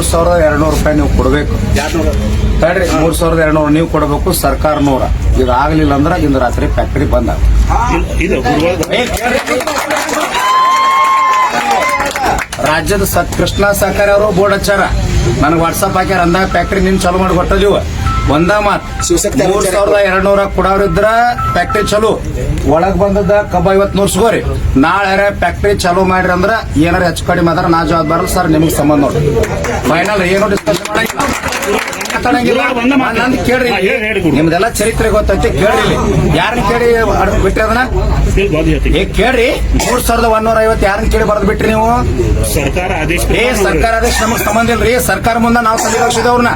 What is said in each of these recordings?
ಮೂರ್ ಸಾವಿರದ ಎರಡ್ನೂರು ರೂಪಾಯಿ ನೀವು ಕೊಡಬೇಕು. ತಡ್ರಿ ಮೂರು ಸಾವಿರದ ಎರಡ್ನೂರು ನೀವು ಕೊಡಬೇಕು, ಸರ್ಕಾರ ನೂರ. ಇದು ಆಗ್ಲಿಲ್ಲ ಅಂದ್ರೆ ಇಂದು ರಾತ್ರಿ ಫ್ಯಾಕ್ಟರಿ ಬಂದ ರಾಜ್ಯದ ಸತ್ ಕೃಷ್ಣ ಸಹಕಾರಿ ಅವರು ಬೋರ್ಡ್ ಹಚ್ಚಾರ. ನನಗೆ ವಾಟ್ಸಪ್ ಹಾಕ್ಯಾರ, ಅಂದಾಗ ಫ್ಯಾಕ್ಟರಿ ನಿನ್ ಚಾಲೂ ಮಾಡಿ ಕೊಟ್ಟದೀವ ಒಂದ ಮಾತ್. ಶಿವಶಕ್ತಿ ಮೂರ್ ಸಾವಿರದ ಎರಡ್ ನೂರ ಕೊಡೋರಿದ್ರ ಫ್ಯಾಕ್ಟ್ರಿ ಚಲೋ. ಒಳಗ್ ಬಂದದ ಕಬ್ಬ ಐವತ್ ನೂರ್ ಸಿಗೋರಿ ನಾಳೆ ಫ್ಯಾಕ್ಟ್ರಿ ಚಾಲೂ ಮಾಡ್ರಿ ಅಂದ್ರ ಏನಾರ ಹೆಚ್ಚು ಕಡಿಮೆ ಆದ್ರ ನಾ ಜವಾಬ್ದಾರ ಸರ್ ನಿಮ್ಗೆ ಸಂಬಂಧ ನೋಡಿ ಫೈನಲ್ ಏನು ಡಿಸ್ಕಸ್. ನಂದು ಕೇಳ್ರಿ. ನಿಮ್ದೆಲ್ಲ ಚರಿತ್ರೆ ಗೊತ್ತೈತಿ ಕೇಳ್ರಿ ಯಾರನ್ನ ಕೇಳಿ ಬಿಟ್ರಿ ಅದನ್ನ? ಕೇಳ್ರಿ ಮೂರ್ ಸಾವಿರದ ಒಂದೂರ ಐವತ್ತು ಯಾರನ್ನ ಕೇಳಿ ಬರ್ದು ಬಿಟ್ರಿ ನೀವು? ಸರ್ಕಾರ ಆದೇಶ ಏ ಸರ್ಕಾರ ಆದೇಶ ನಮಗ್ ಸಂಬಂಧ ಇಲ್ರಿ. ಸರ್ಕಾರ ಮುಂದೆ ನಾವು ಅವ್ರನ್ನ.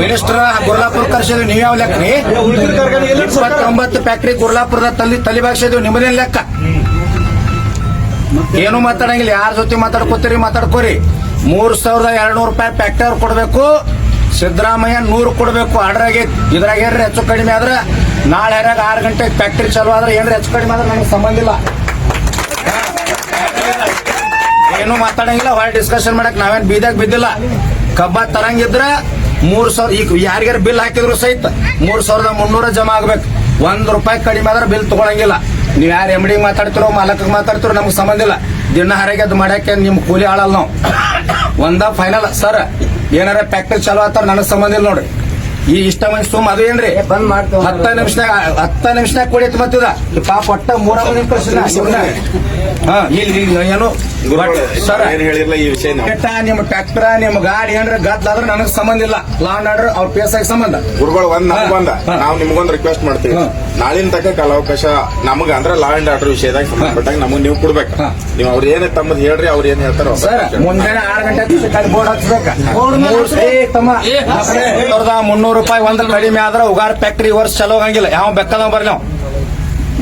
ಮಿನಿಸ್ಟರ್ ಗುರ್ಲಾಪುರ ಕರ್ಸಿದ್ವಿ ನೀವ್ ಯಾವ ಲೆಕ್ಕ ರೀ? ಇಪ್ಪತ್ತೊಂಬತ್ತು ಫ್ಯಾಕ್ಟ್ರಿ ಗುರ್ಲಾಪುರದ ತಲ್ಲಿ ತಲೆ ಬಾಗಿಸಿದ್ವಿ ನಿಮ್ಮದೇನ್ ಲೆಕ್ಕ? ಏನು ಮಾತಾಡಂಗಿಲ್ಲ ಯಾರ ಜೊತೆ ಮಾತಾಡ್ಕೋತೀರಿ ಮಾತಾಡ್ಕೋರಿ. ಮೂರ್ ಸಾವಿರದ ಎರಡ್ ನೂರು ರೂಪಾಯಿ ಫ್ಯಾಕ್ಟರಿ ಕೊಡ್ಬೇಕು. ಸಿದ್ದರಾಮಯ್ಯ ನೂರು ಕೊಡಬೇಕು. ಆರ್ಡರ್ ಇದ್ರಾಗ ಏನ್ರಿ ಹೆಚ್ಚು ಕಡಿಮೆ ಆದ್ರೆ ನಾಳೆ ಯಾರಾಗ ಆರು ಗಂಟೆ ಫ್ಯಾಕ್ಟ್ರಿ ಚಾಲು ಆದ್ರೆ ಏನ್ರಿ ಹೆಚ್ಚು ಕಡಿಮೆ ಆದ್ರೆ ನಮ್ಗೆ ಸಂಬಂಧ ಇಲ್ಲ. ಏನು ಮಾತಾಡಂಗಿಲ್ಲ ಹೊರ ಡಿಸ್ಕಷನ್ ಮಾಡಕ್ ನಾವೇನ್ ಬೀದಾಗ ಬಿದ್ದಿಲ್ಲ. ಕಬ್ಬ ತರಂಗಿದ್ರೆ ಮೂರ್ ಸಾವಿರ ಈಗ ಯಾರಿಗಾರ ಬಿಲ್ ಹಾಕಿದ್ರು ಸಹಿತ ಮೂರ್ ಸಾವಿರದ ಮುನ್ನೂರ ಜಮಾ ಆಗ್ಬೇಕು. ಒಂದ್ ರೂಪಾಯಿ ಕಡಿಮೆ ಆದ್ರೆ ಬಿಲ್ ತಗೊಳಂಗಿಲ್ಲ. ನೀವ್ ಯಾರು ಎಮ್ಡಿಗೆ ಮಾತಾಡ್ತಿರೋ ಮಾಲಕ್ ಮಾತಾಡ್ತಿರೋ ನಮ್ಗೆ ಸಂಬಂಧ ಇಲ್ಲ. ದಿನ ಹರಗೆ ಅದು ಮಾಡಕ್ಕೆ ನಿಮ್ ಕೂಲಿ ಆಳಲ್ಲ ನಾವು. ಒಂದ ಫೈನಲ್ ಸರ್ ಏನಾರ ಫ್ಯಾಕ್ಟರಿ ಚಾಲು ಆತಾರ ನನಗ್ ಸಂಬಂಧ ಇಲ್ಲ ನೋಡ್ರಿ. ಈ ಇಷ್ಟ ಮಂದಿ ಸುಮ್ ಅದು ಏನ್ರಿ? ಬಂದ್ ಮಾಡ್ತೇವೆ ಹತ್ತ ನಿಮಿಷನಾಗ ಹತ್ತ ನಿಮಿಷನಾಗ ಕೊಡಿತ್ ಮತ್ತಿದ ಪಾಪ ಒಟ್ಟ ಮೂರ ಕಳ್ಸಿಲ್ಲ. ಹಾ ಇಲ್ಲಿ ಏನು ಏನ್ ಹೇಳಿಲ್ಲ ಈ ವಿಷಯ ನಾವು? ಕೆಟ್ಟ ನಿಮ್ಮ ಟ್ರ್ಯಾಕ್ಟರ್ ನಿಮ್ಮ ಗಾಡಿ ಏನ್ರ ಗದ್ಲಾದ್ರೆ ನನಗ್ ಸಂಬಂಧ ಇಲ್ಲ. ಲಾ ಅಂಡ್ ಆರ್ಡರ್ ಅವ್ರ ಪೇಸ್ ಎಸ್ ಸಂಬಂಧ. ಗುರುಗಳು ಒಂದ್ ನಮ್ಗ್ ಬಂದ. ನಾವ್ ನಾವು ನಿಮ್ಗೊಂದ್ ರಿಕ್ವೆಸ್ಟ್ ಮಾಡ್ತೀವಿ. ನಾಳಿನ ತಕ್ಕ ಕಾಲಾವಕಾಶ ನಮಗ ಅಂದ್ರೆ ಲಾ ಅಂಡ್ ಆರ್ಡರ್ ವಿಷಯದಾಗ ಸಂಬಂಧಪಟ್ಟಾಗ ನಮಗ್ ನೀವು ಕೊಡ್ಬೇಕು. ನೀವು ಅವ್ರ ಏನ್ ತಮ್ಮದ್ ಹೇಳ್ರಿ ಅವ್ರ ಏನ್ ಹೇಳ್ತಾರೋ ಸರ್ ಮುಂಜಾನೆ ಆರು ಗಂಟೆ ಬೋರ್ಡ್ ಹಚ್ಬೇಕ. ತಮ್ಮ. ಮುನ್ನೂರು ರೂಪಾಯಿ ಒಂದ್ ಕಡಿಮೆ ಆದ್ರೆ ಉಗಾರ್ ಫ್ಯಾಕ್ಟ್ರಿ ವರ್ಷ ಚಲೋ ಆಗಂಗಿಲ್ಲ ಯಾವ ಬೆಕ್ಕದ ಬರ್ಲಿ ನಾವು?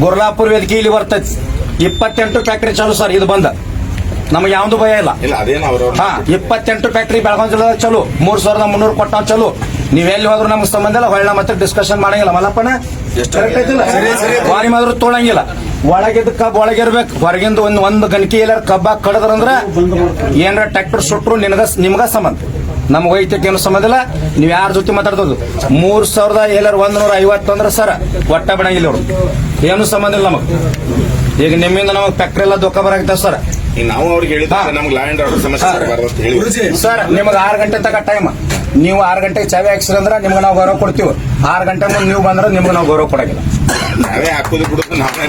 ಗುರ್ಲಾಪುರ್ ವೇದಿಕೆ ಇಲ್ಲಿ ಬರ್ತೈತಿ. ಇಪ್ಪತ್ತೆಂಟು ಫ್ಯಾಕ್ಟ್ರಿ ಚಾಲು ಸರ್ ಇದು ಬಂದ. ನಮಗೆ ಯಾವ್ದು ಭಯ ಇಲ್ಲ. ಇಲ್ಲ ಅದೇನ್ ಅವ್ರವ್ರ ಹಾ ಇಪ್ಪತ್ತೆಂಟು ಫ್ಯಾಕ್ಟ್ರಿ ಬೆಳಗಾವಿ ಜಿಲ್ಲೆದಾಗ ಚಲೋ ಮೂರ್ ಸಾವಿರದ ಮುನ್ನೂರು ಕೊಟ್ಟ ಚಲೋ. ಎಲ್ಲಿ ಹೋದ್ರು ನಮ್ಗೆ ಸಂಬಂಧ ಇಲ್ಲ ಹೊಳ್ಳ ಮತ್ತೆ ಡಿಸ್ಕಷನ್ ಮಾಡಂಗಿಲ್ಲ. ಮಲ್ಲಪ್ಪನ ಮಾದ್ರು ತೊಳಂಗಿಲ್ಲ. ಒಳಗಿದ್ದ ಕಬ್ಬ್ ಒಳಗಿರ್ಬೇಕು. ಹೊರಗಿಂದ ಒಂದ್ ಒಂದ್ ಗಣಕಿ ಎಲ್ಲಾರ ಕಬ್ಬ ಕಡದ್ರಂದ್ರ ಏನಾರ ಟ್ರ್ಯಾಕ್ಟರ್ ಸುಟ್ರು ನಿನಗ ನಿಮ್ಗ ಸಂಬಂಧ. ನಮ್ಗೆ ವೈದ್ಯಕ್ಕೆ ಏನು ಸಂಬಂಧ ಇಲ್ಲ. ನೀವ್ ಯಾರ ಜೊತೆ ಮಾತಾಡ್ತದ್ದು ಮೂರ್ ಸಾವಿರದ ಎಲ್ಲರ ಒಂದ್ ನೂರ ಐವತ್ತು ಅಂದ್ರೆ ಸರ್ ಒಟ್ಟ ಬಿಡಂಗಿಲ್ಲ ಅವ್ರು ಏನು ಸಂಬಂಧ ಇಲ್ಲ ನಮಗ್. ಈಗ ನಿಮ್ಮಿಂದ ನಮಗ್ ಫ್ಯಾಕ್ಟ್ರಿ ಎಲ್ಲ ದುಃಖ ಬರಾಕತ್ತ ಸರ್. ನಾವು ಅವ್ರಿಗೆ ಹೇಳಿದ್ರೆ ನಮ್ಗೆ ಲ್ಯಾಂಡ್ ಆರ್ಡರ್ ಸಮಸ್ಯೆ ಸರ್ ನಿಮ್ಗೆ ಆರು ಗಂಟೆ ತಗ ಟೈಮ್ ನೀವು ಆರು ಗಂಟೆಗೆ ಚಾವಿ ಹಾಕ್ಸಿರ ಅಂದ್ರೆ ನಿಮ್ಗೆ ನಾವು ಗೌರವ ಕೊಡ್ತೀವಿ. ಆರು ಗಂಟೆ ಮುಂದೆ ನೀವು ಬಂದ್ರೆ ನಿಮ್ಗೆ ನಾವು ಗೌರವ ಕೊಡಂಗಿಲ್ಲ. ನಾವೇ ಹಾಕೋದು ಬಿಡೋದು ನಾವೇ